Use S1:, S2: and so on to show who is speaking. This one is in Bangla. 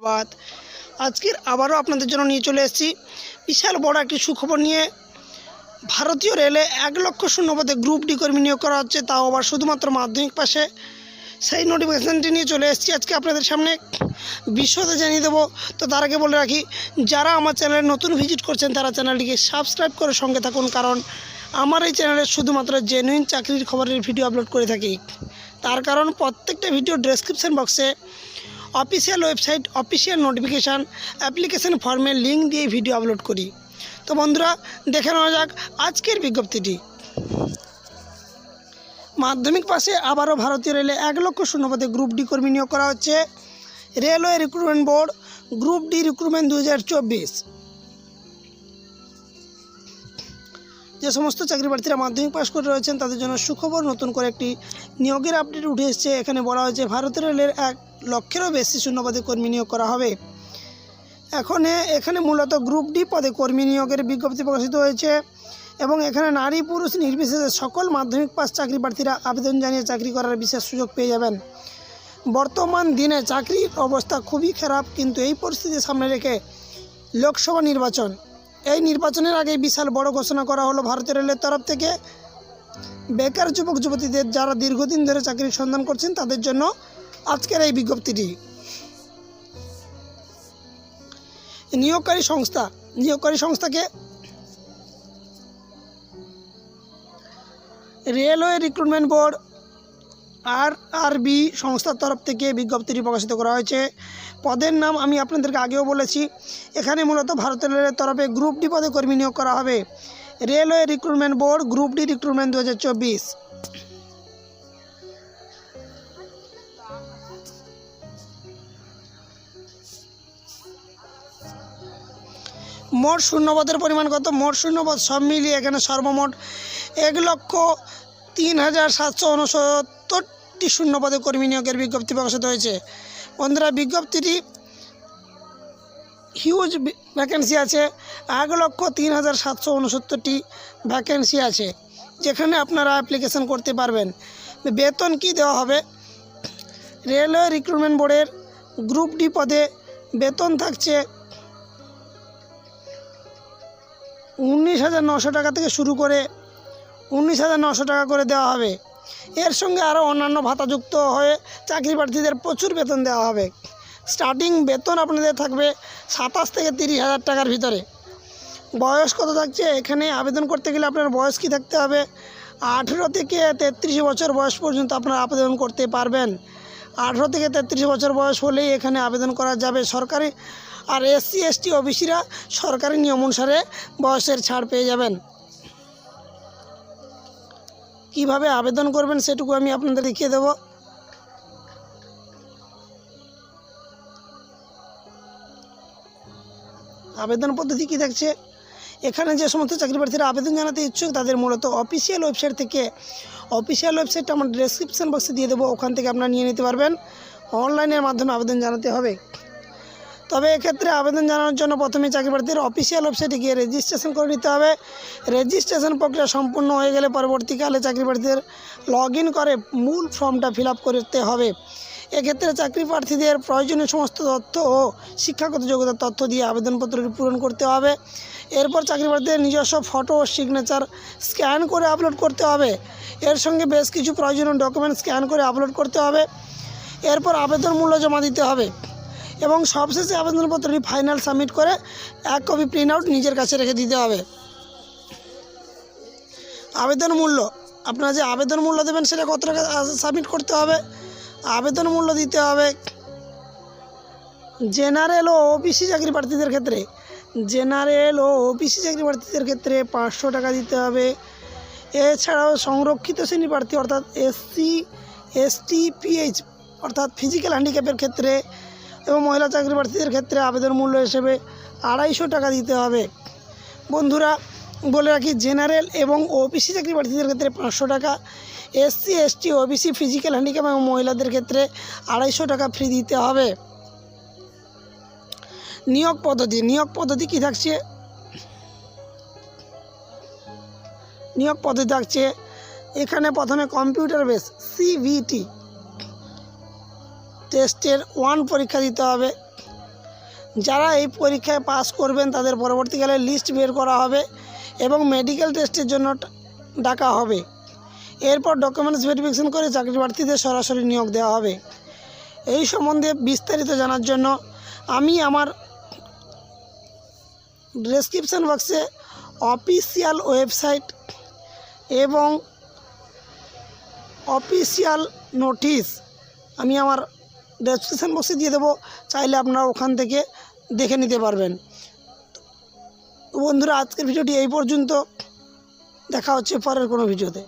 S1: ধন্যবাদ। আজকের আবারও আপনাদের জন্য নিয়ে চলে এসেছি। বিশাল বড় একটি সুখবর নিয়ে। ভারতীয় রেলে এক লক্ষ শূন্যপদে গ্রুপ ডি কর্মী নিয়োগ করা হচ্ছে, তাও আবার শুধুমাত্র মাধ্যমিক পাশে। সেই নোটিফিকেশানটি নিয়ে চলে এসেছি আজকে আপনাদের সামনে। বিশদে জানিয়ে দেবো। তো তার আগে বলে রাখি, যারা আমার চ্যানেলে নতুন ভিজিট করছেন, তারা চ্যানেলটিকে সাবস্ক্রাইব করে সঙ্গে থাকুন, কারণ আমার এই চ্যানেলে শুধুমাত্র জেনুইন চাকরির খবরের ভিডিও আপলোড করে থাকি। তার কারণ, প্রত্যেকটা ভিডিও ডেসক্রিপশন বক্সে official website, official notification, application ফর্মের লিঙ্ক দিয়ে ভিডিও আপলোড করি। তো বন্ধুরা, দেখে নেওয়া যাক আজকের বিজ্ঞপ্তিটি। মাধ্যমিক পাশে আবারও ভারতীয় রেলে এক লক্ষ শূন্যপদে গ্রুপ ডি কর্মী নিয়োগ করা হচ্ছে। Railway recruitment board, group D recruitment দু হাজার চব্বিশ। যে সমস্ত চাকরি প্রার্থীরা মাধ্যমিক পাশ করে রয়েছেন, তাদের জন্য সুখবর নতুন করে একটি নিয়োগের আপডেট উঠে এসেছে এখানে বলা হয়েছে ভারতীয় রেলের এক লক্ষেরও বেশি শূন্যপদে কর্মী নিয়োগ করা হবে। এখন এখানে মূলত গ্রুপ ডি পদে কর্মী নিয়োগের বিজ্ঞপ্তি প্রকাশিত হয়েছে এবং এখানে নারী পুরুষ নির্বিশেষে সকল মাধ্যমিক পাশ চাকরি প্রার্থীরা আবেদন জানিয়ে চাকরি করার বিশেষ সুযোগ পেয়ে যাবেন। বর্তমান দিনে চাকরির অবস্থা খুবই খারাপ, কিন্তু এই পরিস্থিতি সামনে রেখে লোকসভা নির্বাচন এই নির্বাচনের আগে বিশাল বড় ঘোষণা করা হলো ভারতীয় রেলের তরফ থেকে। বেকার যুবক, যুবতীদের যারা দীর্ঘদিন ধরে চাকরির সন্ধান করছেন, তাদের জন্য আজকের এই বিজ্ঞপ্তিটি। নিয়োগকারী সংস্থা, নিয়োগকারী সংস্থাকে রেলওয়ে রিক্রুটমেন্ট বোর্ড আর আরবি সংস্থার তরফ থেকে বিজ্ঞপ্তিটি প্রকাশিত করা হয়েছে। পদের নাম আমি আপনাদেরকে আগেও বলেছি। এখানে মূলত ভারতীয় রেলের তরফে গ্রুপ ডি পদে কর্মী নিয়োগ করা হবে। Railway recruitment board, group D recruitment দু হাজার চব্বিশ। মোট শূন্যপদের পরিমাণ কত? মোট শূন্যপদ সব মিলিয়ে এখানে সর্বমোট এক লক্ষ তিন হাজার সাতশো উনসত্তরটি শূন্যপদে কর্মী নিয়োগের বিজ্ঞপ্তি প্রকাশিত হয়েছে। বন্ধুরা, বিজ্ঞপ্তিটি হিউজ ভ্যাকেন্সি আছে। এক লক্ষ তিন হাজার সাতশো উনসত্তরটি ভ্যাকেন্সি আছে, যেখানে আপনারা অ্যাপ্লিকেশন করতে পারবেন। বেতন কি দেওয়া হবে? রেলওয়ে রিক্রুটমেন্ট বোর্ডের গ্রুপ ডি পদে বেতন থাকছে উনিশ হাজার নশো টাকা থেকে শুরু করে উনিশ হাজার নশো টাকা করে দেওয়া হবে। এর সঙ্গে আরও অন্যান্য ভাতাযুক্ত হয়ে চাকরি প্রার্থীদের প্রচুর বেতন দেওয়া হবে। স্টার্টিং বেতন আপনাদের থাকবে সাতাশ থেকে তিরিশ হাজার টাকার ভিতরে। বয়স কত থাকছে? এখানে আবেদন করতে গেলে আপনার বয়স কি থাকতে হবে? আঠেরো থেকে তেত্রিশ বছর বয়স পর্যন্ত আপনারা আবেদন করতে পারবেন। আঠেরো থেকে তেত্রিশ বছর বয়স হলেই এখানে আবেদন করা যাবে সরকারি। আর এসসি, এসটি, ওবিসিরা সরকারি নিয়ম অনুসারে বয়সের ছাড় পেয়ে যাবেন। কীভাবে আবেদন করবেন সেটুকু আমি আপনাদের দেখিয়ে দেব। আবেদন পদ্ধতি কী থাকছে? এখানে যে সমস্ত চাকরি প্রার্থীরা আবেদন জানাতে ইচ্ছুক, তাদের মূলত অফিসিয়াল ওয়েবসাইট থেকে অফিসিয়াল ওয়েবসাইটটা আমার ডেসক্রিপশন বক্সে দিয়ে দেবো। ওখান থেকে আপনারা নিয়ে নিতে পারবেন। অনলাইনের মাধ্যমে আবেদন জানাতে হবে। তবে এক্ষেত্রে আবেদন জানানোর জন্য প্রথমে চাকরি প্রার্থীর অফিসিয়াল ওয়েবসাইটে গিয়ে রেজিস্ট্রেশন করে নিতে হবে। রেজিস্ট্রেশন প্রক্রিয়া সম্পূর্ণ হয়ে গেলে পরবর্তীকালে চাকরি প্রার্থীদের লগ করে মূল ফর্মটা ফিল করতে হবে। এক্ষেত্রে চাকরি প্রার্থীদের প্রয়োজনীয় সমস্ত তথ্য ও শিক্ষাগত যোগ্যতার তথ্য দিয়ে আবেদনপত্রটি পূরণ করতে হবে। এরপর চাকরি প্রার্থীদের নিজস্ব ফটো ও সিগনেচার স্ক্যান করে আপলোড করতে হবে। এর সঙ্গে বেশ কিছু প্রয়োজনীয় ডকুমেন্ট স্ক্যান করে আপলোড করতে হবে। এরপর আবেদন মূল্য জমা দিতে হবে। এবং সবশেষে আবেদনপত্রটি ফাইনাল সাবমিট করে এক কপি প্রিন্ট আউট নিজের কাছে রেখে দিতে হবে। আবেদন মূল্য, আপনারা যে আবেদন মূল্য দেবেন সেটা কত টাকা সাবমিট করতে হবে? আবেদন মূল্য দিতে হবে জেনারেল ও ওবিসি চাকরি প্রার্থীদের ক্ষেত্রে। জেনারেল ও ওবিসি চাকরি প্রার্থীদের ক্ষেত্রে পাঁচশো টাকা দিতে হবে। এছাড়াও সংরক্ষিত শ্রেণি প্রার্থী অর্থাৎ এসসি, এসটি, পিএইচ অর্থাৎ ফিজিক্যাল হ্যান্ডিক্যাপের ক্ষেত্রে এবং মহিলা চাকরি প্রার্থীদের ক্ষেত্রে আবেদন মূল্য হিসেবে আড়াইশো টাকা দিতে হবে। বন্ধুরা, বলে রাখি, জেনারেল এবং ওবিসি চাকরি প্রার্থীদের ক্ষেত্রে পাঁচশো টাকা SC ST OBC physical handicap এবং মহিলাদের ক্ষেত্রে আড়াইশো টাকা ফ্রি দিতে হবে। নিয়োগ পদ্ধতি নিয়োগ পদ্ধতি কী থাকছে? নিয়োগ পদ্ধতি থাকছে, এখানে প্রথমে কম্পিউটার বেস সিভিটি টেস্টের ওয়ান পরীক্ষা দিতে হবে। যারা এই পরীক্ষায় পাস করবেন, তাদের পরবর্তীকালে লিস্ট বের করা হবে এবং মেডিকেল টেস্টের জন্য ডাকা হবে। এরপর ডকুমেন্টস ভেরিফিকেশন করে চাকরি প্রার্থীদের সরাসরি নিয়োগ দেওয়া হবে। এই সম্বন্ধে বিস্তারিত জানার জন্য আমি আমার ডেসক্রিপশন বক্সে অফিসিয়াল ওয়েবসাইট এবং অফিসিয়াল নোটিশ আমি আমার ডেসক্রিপশন বক্সে দিয়ে দেবো, চাইলে আপনারা ওখান থেকে দেখে নিতে পারবেন। তো বন্ধুরা, আজকের ভিডিওটি এই পর্যন্ত। দেখা হচ্ছে পরের কোনো ভিডিওতে।